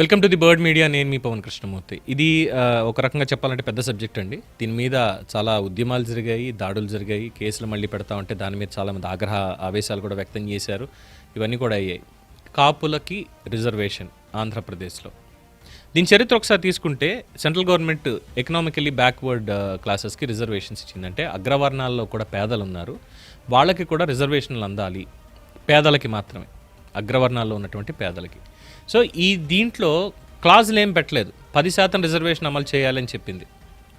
Welcome to the Bird Media నేను మీ పవన్ కృష్ణమూర్తి. ఇది ఒక రకంగా చెప్పాలంటే పెద్ద సబ్జెక్ట్ అండి. దీని మీద చాలా ఉద్యమాలు జరిగాయి దాడులు జరిగాయి కేసులు మళ్ళీ పెడతా ఉంటే దాని మీద చాలామంది ఆగ్రహ ఆవేశాలు కూడా వ్యక్తం చేశారు. ఇవన్నీ కూడా అయ్యాయి. కాపులకి రిజర్వేషన్ ఆంధ్రప్రదేశ్లో. దీని చరిత్ర ఒకసారి తీసుకుంటే సెంట్రల్ గవర్నమెంట్ ఎకనామికలీ బ్యాక్వర్డ్ క్లాసెస్కి రిజర్వేషన్స్ ఇచ్చిందంటే అగ్రవర్ణాల్లో కూడా పేదలు ఉన్నారు. వాళ్ళకి కూడా రిజర్వేషన్లు అందాలి. పేదలకి మాత్రమే. అగ్రవర్ణాల్లో ఉన్నటువంటి పేదలకి. సో ఈ దీంట్లో క్లాజులు ఏం పెట్టలేదు. పది శాతం రిజర్వేషన్ అమలు చేయాలని చెప్పింది.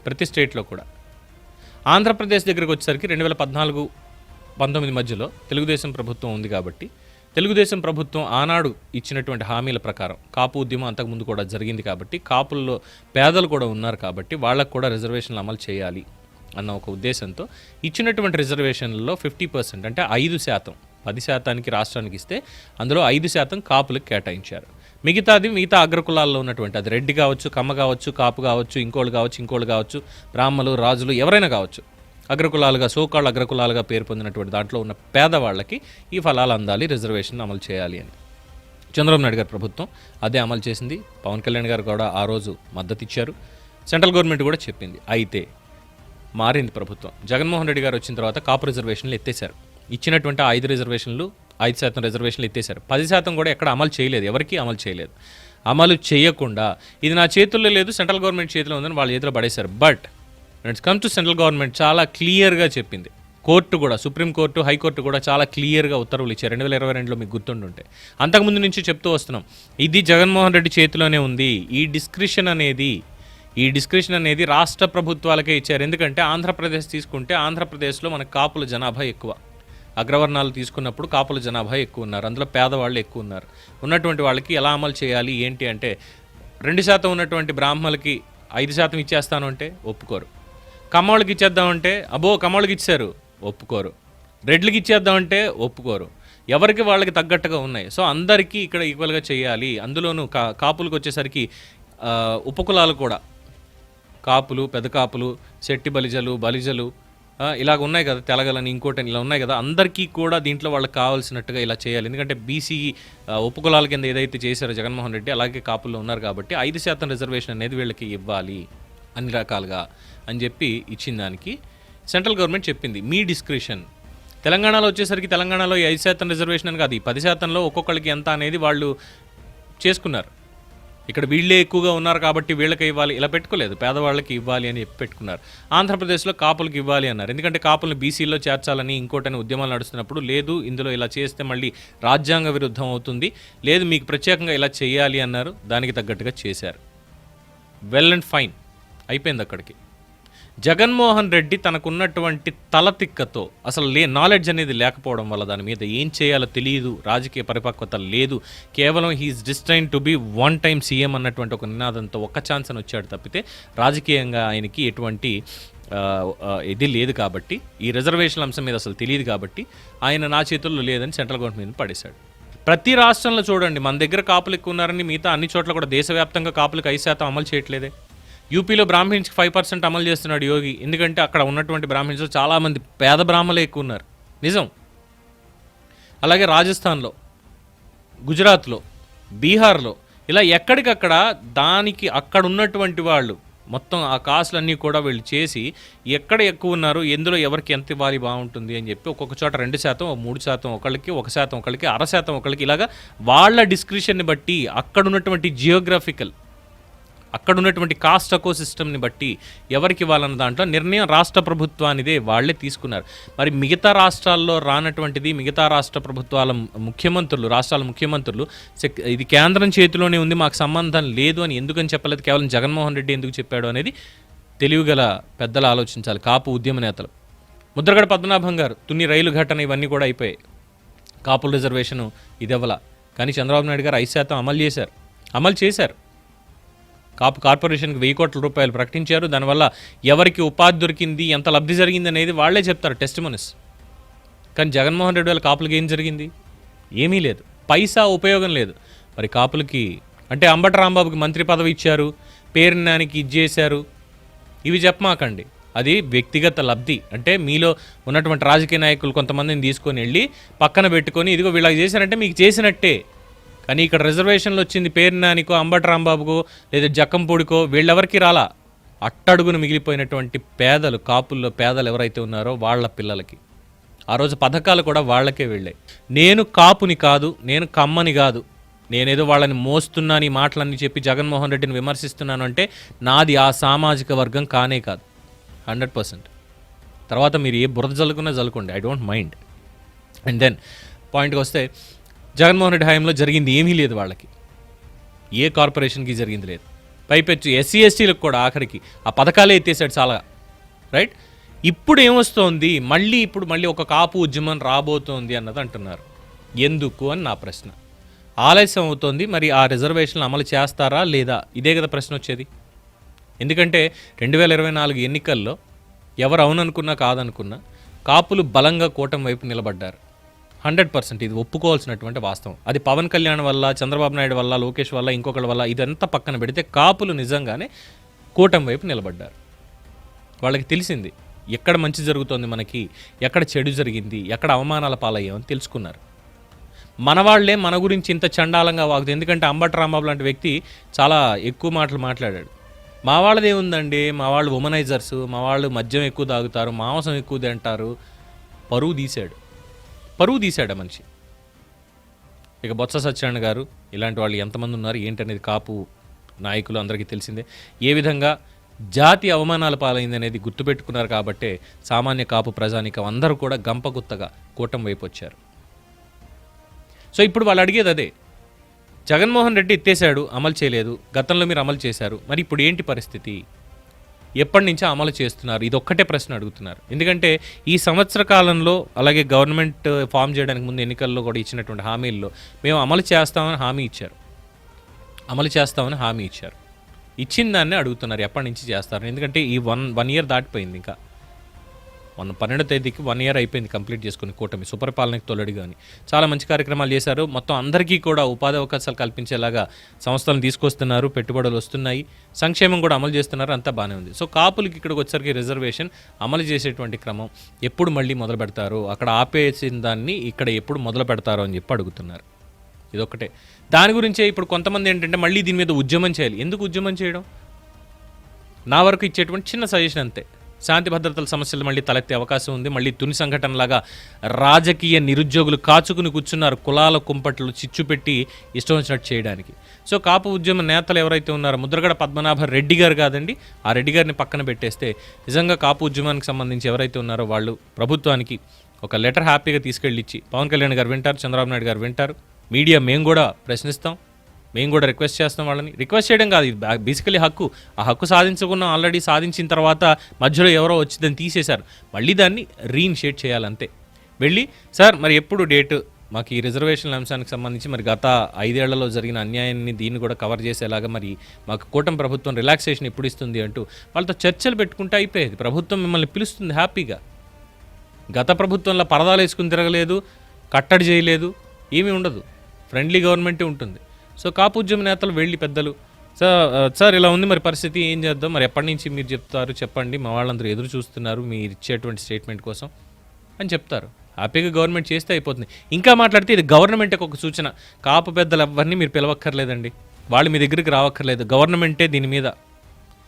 ప్రతి స్టేట్లో కూడా. ఆంధ్రప్రదేశ్ దగ్గరకు వచ్చేసరికి రెండు వేల పద్నాలుగు పంతొమ్మిది మధ్యలో తెలుగుదేశం ప్రభుత్వం ఉంది కాబట్టి తెలుగుదేశం ప్రభుత్వం ఆనాడు ఇచ్చినటువంటి హామీల ప్రకారం కాపు ఉద్యమం అంతకుముందు కూడా జరిగింది కాబట్టి కాపుల్లో పేదలు కూడా ఉన్నారు కాబట్టి వాళ్ళకు కూడా రిజర్వేషన్లు అమలు చేయాలి అన్న ఒక ఉద్దేశంతో ఇచ్చినటువంటి రిజర్వేషన్లలో ఫిఫ్టీ పర్సెంట్ అంటే ఐదు శాతం పది శాతానికి రాష్ట్రానికి ఇస్తే అందులో ఐదు శాతం కాపులకు కేటాయించారు. మిగతాది మిగతా అగ్రకులాల్లో ఉన్నటువంటి అది రెడ్డి కావచ్చు కమ్మ కావచ్చు కాపు కావచ్చు ఇంకోళ్ళు కావచ్చు ఇంకోళ్ళు కావచ్చు బ్రాహ్మలు రాజులు ఎవరైనా కావచ్చు. అగ్రకులాలుగా సోకాళ్ళు అగ్రకులాలుగా పేరు పొందినటువంటి దాంట్లో ఉన్న పేదవాళ్ళకి ఈ ఫలాలు అందాలి రిజర్వేషన్ అమలు చేయాలి అని. చంద్రబాబు నాయుడు గారి ప్రభుత్వం అదే అమలు చేసింది. పవన్ కళ్యాణ్ గారు కూడా ఆ రోజు మద్దతు ఇచ్చారు సెంట్రల్ గవర్నమెంట్ కూడా చెప్పింది. అయితే మారింది ప్రభుత్వం. జగన్మోహన్ రెడ్డి గారు వచ్చిన తర్వాత కాపు రిజర్వేషన్లు ఎత్తేశారు. ఇచ్చినటువంటి ఐదు రిజర్వేషన్లు ఐదు శాతం రిజర్వేషన్లు ఎత్తేశారు. పది శాతం కూడా ఎక్కడ అమలు చేయలేదు. ఎవరికీ అమలు చేయలేదు. అమలు చేయకుండా ఇది నా చేతుల్లో లేదు సెంట్రల్ గవర్నమెంట్ చేతిలో ఉందని వాళ్ళ చేతిలో పడేశారు. But it's come to central government చాలా క్లియర్గా చెప్పింది. కోర్టు కూడా సుప్రీంకోర్టు హైకోర్టు కూడా చాలా క్లియర్గా ఉత్తర్వులు ఇచ్చారు. రెండు వేల ఇరవై రెండులో మీకు గుర్తుండుంటే. అంతకుముందు నుంచి చెప్తూ వస్తున్నాం. ఇది జగన్మోహన్ రెడ్డి చేతిలోనే ఉంది. ఈ డిస్క్రిషన్ అనేది ఈ డిస్క్రిప్షన్ అనేది రాష్ట్ర ప్రభుత్వాలకే ఇచ్చారు. ఎందుకంటే ఆంధ్రప్రదేశ్ తీసుకుంటే ఆంధ్రప్రదేశ్లో మనకు కాపుల జనాభా ఎక్కువ. అగ్రవర్ణాలు తీసుకున్నప్పుడు కాపుల జనాభా ఎక్కువ ఉన్నారు. అందులో పేదవాళ్ళు ఎక్కువ ఉన్నారు. ఉన్నటువంటి వాళ్ళకి ఎలా అమలు చేయాలి? ఏంటి అంటే రెండు శాతం ఉన్నటువంటి బ్రాహ్మణులకి ఐదు శాతం ఇచ్చేస్తాను అంటే ఒప్పుకోరు. కమ్మోళ్ళకి ఇచ్చేద్దామంటే అబో కమ్మోళ్ళకి ఇచ్చారు ఒప్పుకోరు. రెడ్లకి ఇచ్చేద్దామంటే ఒప్పుకోరు. ఎవరికి? వాళ్ళకి తగ్గట్టుగా ఉన్నాయి. సో అందరికీ ఇక్కడ ఈక్వల్గా చేయాలి. అందులోనూ కా కాపులకు వచ్చేసరికి ఉపకులాలు కూడా. కాపులు పెద్ద కాపులు శెట్టి బలిజలు బలిజలు ఇలాగ ఉన్నాయి కదా తెలగలని ఇంకోటి ఇలా ఉన్నాయి కదా అందరికీ కూడా దీంట్లో వాళ్ళకి కావాల్సినట్టుగా ఇలా చేయాలి. ఎందుకంటే బీసీ ఉపకులాల కింద ఏదైతే చేశారో జగన్మోహన్ రెడ్డి అలాగే కాపుల్లో ఉన్నారు కాబట్టి ఐదు శాతం రిజర్వేషన్ అనేది వీళ్ళకి ఇవ్వాలి అన్ని రకాలుగా అని చెప్పి ఇచ్చిన దానికి సెంట్రల్ గవర్నమెంట్ చెప్పింది. మీ డిస్క్రిషన్ తెలంగాణలో వచ్చేసరికి తెలంగాణలో ఐదు శాతం రిజర్వేషన్ అని కాదు ఈ పది శాతంలో ఒక్కొక్కరికి ఎంత అనేది వాళ్ళు చేసుకున్నారు. ఇక్కడ వీళ్ళే ఎక్కువగా ఉన్నారు కాబట్టి వీళ్ళకి ఇవ్వాలి. ఇలా పెట్టుకోలేదు. పేదవాళ్ళకి ఇవ్వాలి అని చెప్పి పెట్టుకున్నారు. ఆంధ్రప్రదేశ్లో కాపులకు ఇవ్వాలి అన్నారు. ఎందుకంటే కాపులను బీసీలో చేర్చాలని ఇంకోటని ఉద్యమాలు నడుస్తున్నప్పుడు లేదు ఇందులో ఇలా చేస్తే మళ్ళీ రాజ్యాంగ విరుద్ధం అవుతుంది. లేదు మీకు ప్రత్యేకంగా ఇలా చేయాలి అన్నారు. దానికి తగ్గట్టుగా చేశారు. వెల్ అండ్ ఫైన్ అయిపోయింది అక్కడికి. జగన్మోహన్ రెడ్డి తనకున్నటువంటి తలతిక్కతో అసలు లే నాలెడ్జ్ అనేది లేకపోవడం వల్ల దాని మీద ఏం చేయాలో తెలియదు రాజకీయ పరిపక్వత లేదు. కేవలం he is destined to be one time CM అన్నటువంటి ఒక నినాదంతో ఒక్క ఛాన్స్ అని వచ్చాడు తప్పితే రాజకీయంగా ఆయనకి ఎటువంటి ఇది లేదు కాబట్టి ఈ రిజర్వేషన్ అంశం మీద అసలు తెలియదు కాబట్టి ఆయన నా చేతుల్లో లేదని సెంట్రల్ గవర్నమెంట్ మీద పడేశాడు. ప్రతి రాష్ట్రంలో చూడండి మన దగ్గర కాపులు ఎక్కువ ఉన్నారని మిగతా అన్ని చోట్ల కూడా దేశవ్యాప్తంగా కాపులకు ఐదు శాతం అమలు చేయట్లేదే. యూపీలో బ్రాహ్మిన్స్కి ఫైవ్ పర్సెంట్ అమలు చేస్తున్నాడు యోగి. ఎందుకంటే అక్కడ ఉన్నటువంటి బ్రాహ్మిన్స్ చాలామంది పేద బ్రాహ్మలే ఎక్కువ ఉన్నారు నిజం. అలాగే రాజస్థాన్లో గుజరాత్లో బీహార్లో ఇలా ఎక్కడికక్కడ దానికి అక్కడ ఉన్నటువంటి వాళ్ళు మొత్తం ఆ కాసులన్నీ కూడా వీళ్ళు చేసి ఎక్కడ ఎక్కువ ఉన్నారు ఎందులో ఎవరికి ఎంత ఇవ్వాలి బాగుంటుంది అని చెప్పి ఒక్కొక్క చోట రెండు శాతం మూడు శాతం ఒకళ్ళకి ఒక శాతం ఒకళ్ళకి అర శాతం ఒకళ్ళకి ఇలాగా వాళ్ళ డిస్క్రిప్షన్ని బట్టి అక్కడ ఉన్నటువంటి జియోగ్రఫికల్ అక్కడ ఉన్నటువంటి కాస్ట్ అకో సిస్టమ్ని బట్టి ఎవరికి ఇవ్వాలన్న దాంట్లో నిర్ణయం రాష్ట్ర ప్రభుత్వానిదే వాళ్ళే తీసుకున్నారు. మరి మిగతా రాష్ట్రాల్లో రానటువంటిది మిగతా రాష్ట్ర ప్రభుత్వాల ముఖ్యమంత్రులు రాష్ట్రాల ముఖ్యమంత్రులు సెక్- ఇది కేంద్రం చేతిలోనే ఉంది మాకు సంబంధం లేదు అని ఎందుకని చెప్పలేదు? కేవలం జగన్మోహన్ రెడ్డి ఎందుకు చెప్పాడు అనేది తెలివిగల పెద్దలు ఆలోచించాలి. కాపు ఉద్యమ నేతలు. ముద్రగడ పద్మనాభం గారు తుని రైలు ఘటన ఇవన్నీ కూడా అయిపోయాయి. కాపుల రిజర్వేషను ఇదెవల కానీ చంద్రబాబు నాయుడు గారు ఐదు శాతం అమలు చేశారు. అమలు చేశారు. కాపు కార్పొరేషన్కి వెయ్యి కోట్ల రూపాయలు ప్రకటించారు. దానివల్ల ఎవరికి ఉపాధి దొరికింది ఎంత లబ్ధి జరిగింది అనేది వాళ్ళే చెప్తారు టెస్ట్ కానీ జగన్మోహన్ రెడ్డి వాళ్ళ కాపులకి ఏం జరిగింది? ఏమీ లేదు. పైసా ఉపయోగం లేదు. మరి కాపులకి అంటే అంబట రాంబాబుకి మంత్రి పదవి ఇచ్చారు పేరునానికి ఇది చేశారు ఇవి చెప్పమాకండి. అది వ్యక్తిగత లబ్ధి. అంటే మీలో ఉన్నటువంటి రాజకీయ నాయకులు కొంతమందిని తీసుకొని వెళ్ళి పక్కన పెట్టుకొని ఇదిగో వీళ్ళకి చేశారంటే మీకు చేసినట్టే. కానీ ఇక్కడ రిజర్వేషన్లు వచ్చింది పేరు నానికో అంబటి రాంబాబుకో లేదా జక్కంపూడికో వీళ్ళెవరికి రాలా? అట్టడుగున మిగిలిపోయినటువంటి పేదలు కాపుల్లో పేదలు ఎవరైతే ఉన్నారో వాళ్ళ పిల్లలకి. ఆ రోజు పథకాలు కూడా వాళ్ళకే వెళ్ళాయి. నేను కాపుని కాదు నేను కమ్మని కాదు నేనేదో వాళ్ళని మోస్తున్నాను ఈ మాటలన్నీ చెప్పి జగన్మోహన్ రెడ్డిని విమర్శిస్తున్నాను అంటే నాది ఆ సామాజిక వర్గం కానే కాదు. Hundred percent. తర్వాత మీరు ఏ బురద జల్లుకున్నా జల్లుకోండి I don't mind. And then పాయింట్కి వస్తే జగన్మోహన్ రెడ్డి హయాంలో జరిగింది ఏమీ లేదు వాళ్ళకి. ఏ కార్పొరేషన్కి జరిగింది లేదు. పైపెచ్చు ఎస్సీ ఎస్టీలకు కూడా ఆఖరికి ఆ పథకాలే ఎత్తేసాడు చాలా రైట్? ఇప్పుడు ఏమొస్తోంది? మళ్ళీ ఇప్పుడు మళ్ళీ ఒక కాపు ఉద్యమం రాబోతోంది అన్నది అంటున్నారు. ఎందుకు అని నా ప్రశ్న. ఆలస్యం అవుతోంది మరి ఆ రిజర్వేషన్లు అమలు చేస్తారా లేదా? ఇదే కదా ప్రశ్న వచ్చేది. ఎందుకంటే రెండు వేల ఇరవై నాలుగు ఎన్నికల్లో ఎవరు అవుననుకున్నా కాదనుకున్నా కాపులు బలంగా కూటమి వైపు నిలబడ్డారు. హండ్రెడ్ పర్సెంట్ ఇది ఒప్పుకోవాల్సినటువంటి వాస్తవం. అది పవన్ కళ్యాణ్ వల్ల చంద్రబాబు నాయుడు వల్ల లోకేష్ వల్ల ఇంకొకటి వల్ల ఇదంతా పక్కన పెడితే కాపులు నిజంగానే కూటమి వైపు నిలబడ్డారు. వాళ్ళకి తెలిసింది ఎక్కడ మంచి జరుగుతోంది మనకి ఎక్కడ చెడు జరిగింది ఎక్కడ అవమానాల పాలయ్యామని తెలుసుకున్నారు. మన వాళ్ళే మన గురించి ఇంత చండాలంగా వాగుతుంది ఎందుకంటే అంబటి రాంబాబు లాంటి వ్యక్తి చాలా ఎక్కువ మాటలు మాట్లాడాడు. మా వాళ్ళది ఏముందండి? మా వాళ్ళు ఉమనైజర్స్ మా వాళ్ళు మద్యం ఎక్కువ తాగుతారు మాంసం ఎక్కువ తింటారు పరువు తీశాడు. పరువు తీశాడు ఆ మనిషి. ఇక బొత్స సత్యనారాయణ గారు ఇలాంటి వాళ్ళు ఎంతమంది ఉన్నారు ఏంటనేది కాపు నాయకులు అందరికీ తెలిసిందే. ఏ విధంగా జాతి అవమానాల పాలైంది అనేది గుర్తుపెట్టుకున్నారు కాబట్టే సామాన్య కాపు ప్రజానికం అందరూ కూడా గంపగుత్తగా కూటమి వైపు వచ్చారు. సో ఇప్పుడు వాళ్ళు అడిగేది అదే. జగన్మోహన్ రెడ్డి ఎత్తేసాడు అమలు చేయలేదు గతంలో మీరు అమలు చేశారు మరి ఇప్పుడు ఏంటి పరిస్థితి? ఎప్పటి నుంచో అమలు చేస్తున్నారు? ఇది ఒక్కటే ప్రశ్న అడుగుతున్నారు. ఎందుకంటే ఈ సంవత్సర కాలంలో అలాగే గవర్నమెంట్ ఫామ్ చేయడానికి ముందు ఎన్నికల్లో కూడా ఇచ్చినటువంటి హామీల్లో మేము అమలు చేస్తామని హామీ ఇచ్చారు. అమలు చేస్తామని హామీ ఇచ్చారు. ఇచ్చిన దాన్ని అడుగుతున్నారు. ఎప్పటి నుంచి చేస్తారు? ఎందుకంటే ఈ వన్ వన్ ఇయర్ దాటిపోయింది ఇంకా. మొన్న పన్నెండో తేదీకి వన్ ఇయర్ అయిపోయింది కంప్లీట్ చేసుకుని కూటమి. సుపరిపాలనకు తొలడి కానీ చాలా మంచి కార్యక్రమాలు చేశారు. మొత్తం అందరికీ కూడా ఉపాధి అవకాశాలు కల్పించేలాగా సంస్థలను తీసుకొస్తున్నారు. పెట్టుబడులు వస్తున్నాయి. సంక్షేమం కూడా అమలు చేస్తున్నారు. అంతా బాగానే ఉంది. సో కాపులకి ఇక్కడికి వచ్చరికి రిజర్వేషన్ అమలు చేసేటువంటి క్రమం ఎప్పుడు మళ్ళీ మొదలు పెడతారు? అక్కడ ఆపేసిన దాన్ని ఇక్కడ ఎప్పుడు మొదలు పెడతారో అని చెప్పి అడుగుతున్నారు. ఇదొకటే దాని గురించే ఇప్పుడు కొంతమంది ఏంటంటే మళ్ళీ దీని మీద ఉద్యమం చేయాలి. ఎందుకు ఉద్యమం చేయడం? నా వరకు ఇచ్చేటువంటి చిన్న సజెషన్ అంతే. శాంతి భద్రతల సమస్యలు మళ్ళీ తలెత్తే అవకాశం ఉంది. మళ్ళీ తుని సంఘటనలాగా రాజకీయ నిరుద్యోగులు కాచుకుని కూర్చున్నారు. కులాల కుంపట్లు చిచ్చు పెట్టి ఇష్టం వచ్చినట్టు చేయడానికి. సో కాపు ఉద్యమ నేతలు ఎవరైతే ఉన్నారో ముద్రగడ పద్మనాభ రెడ్డి గారు కాదండి. ఆ రెడ్డి గారిని పక్కన పెట్టేస్తే నిజంగా కాపు ఉద్యమానికి సంబంధించి ఎవరైతే ఉన్నారో వాళ్ళు ప్రభుత్వానికి ఒక లెటర్ హ్యాపీగా తీసుకెళ్ళి ఇచ్చి పవన్ కళ్యాణ్ గారు వింటారు చంద్రబాబు నాయుడు గారు వింటారు. మీడియా మేము కూడా ప్రశ్నిస్తాం. మేము కూడా రిక్వెస్ట్ చేస్తాం వాళ్ళని. రిక్వెస్ట్ చేయడం కాదు ఇది బేసికలీ హక్కు. ఆ హక్కు సాధించుకున్నాం ఆల్రెడీ సాధించిన తర్వాత మధ్యలో ఎవరో వచ్చి దాన్ని తీసేశారు. మళ్ళీ దాన్ని రీఇనిషియేట్ చేయాలంతే వెళ్ళి సార్ మరి ఎప్పుడు డేట్ మాకు ఈ రిజర్వేషన్ల అంశానికి సంబంధించి మరి గత ఐదేళ్ళలో జరిగిన అన్యాయాన్ని దీన్ని కూడా కవర్ చేసేలాగా మరి మాకు కూటమి ప్రభుత్వం రిలాక్సేషన్ ఎప్పుడు ఇస్తుంది? అంటూ వాళ్ళతో చర్చలు పెట్టుకుంటే అయిపోయేది. ప్రభుత్వం మిమ్మల్ని పిలుస్తుంది హ్యాపీగా. గత ప్రభుత్వంలో పరదాలు వేసుకుని తిరగలేదు కట్టడి చేయలేదు ఏమీ ఉండదు. ఫ్రెండ్లీ గవర్నమెంటే ఉంటుంది. సో కాపు ఉద్యమ నేతలు వెళ్ళి పెద్దలు. సార్ సార్ ఇలా ఉంది మరి పరిస్థితి ఏం చేద్దాం? మరి ఎప్పటి నుంచి మీరు చెప్తారు? చెప్పండి. మా వాళ్ళందరూ ఎదురు చూస్తున్నారు మీరు ఇచ్చేటువంటి స్టేట్మెంట్ కోసం అని చెప్తారు. హ్యాపీగా గవర్నమెంట్ చేస్తే అయిపోతుంది. ఇంకా మాట్లాడితే ఇది గవర్నమెంట్కి ఒక సూచన. కాపు పెద్దలు ఎవరిని మీరు పిలవక్కర్లేదండి. వాళ్ళు మీ దగ్గరికి రావక్కర్లేదు. గవర్నమెంటే దీని మీద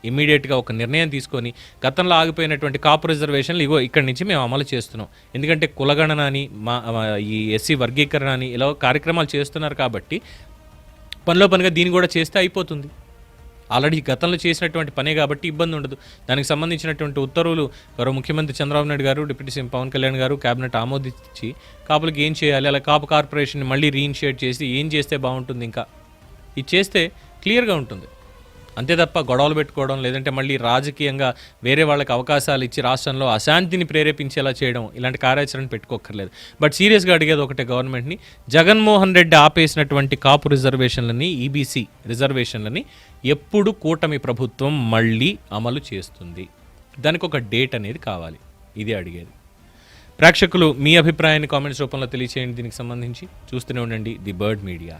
ఇమీడియట్గా ఒక నిర్ణయం తీసుకొని గతంలో ఆగిపోయినటువంటి కాపు రిజర్వేషన్లు ఇగో ఇక్కడి నుంచి మేము అమలు చేస్తున్నాం. ఎందుకంటే కులగణన అని మా ఈ ఎస్సీ వర్గీకరణ అని ఇలా కార్యక్రమాలు చేస్తున్నారు కాబట్టి పనిలో పనిగా దీన్ని కూడా చేస్తే అయిపోతుంది. ఆల్రెడీ గతంలో చేసినటువంటి పనే కాబట్టి ఇబ్బంది ఉండదు. దానికి సంబంధించినటువంటి ఉత్తర్వులు గౌరవ ముఖ్యమంత్రి చంద్రబాబు నాయుడు గారు డిప్యూటీ సీఎం పవన్ కళ్యాణ్ గారు కేబినెట్ ఆమోదించి కాపులకి ఏం చేయాలి అలా కాపు కార్పొరేషన్ మళ్ళీ రీఇనిషియేట్ చేసి ఏం చేస్తే బాగుంటుంది ఇంకా? ఇది చేస్తే క్లియర్గా ఉంటుంది. అంతే తప్ప గొడవలు పెట్టుకోవడం లేదంటే మళ్ళీ రాజకీయంగా వేరే వాళ్ళకి అవకాశాలు ఇచ్చి రాష్ట్రంలో అశాంతిని ప్రేరేపించేలా చేయడం ఇలాంటి కార్యాచరణ పెట్టుకోక్కర్లేదు. బట్ సీరియస్గా అడిగేది ఒకటే గవర్నమెంట్ని జగన్మోహన్ రెడ్డి ఆపేసినటువంటి కాపు రిజర్వేషన్లని ఈబీసీ రిజర్వేషన్లని ఎప్పుడు కూటమి ప్రభుత్వం మళ్ళీ అమలు చేస్తుంది. దానికి ఒక డేట్ అనేది కావాలి. ఇది అడిగేది. ప్రేక్షకులు మీ అభిప్రాయాన్ని కామెంట్స్ రూపంలో తెలియచేయండి. దీనికి సంబంధించి చూస్తూనే ఉండండి ది బర్డ్ మీడియా.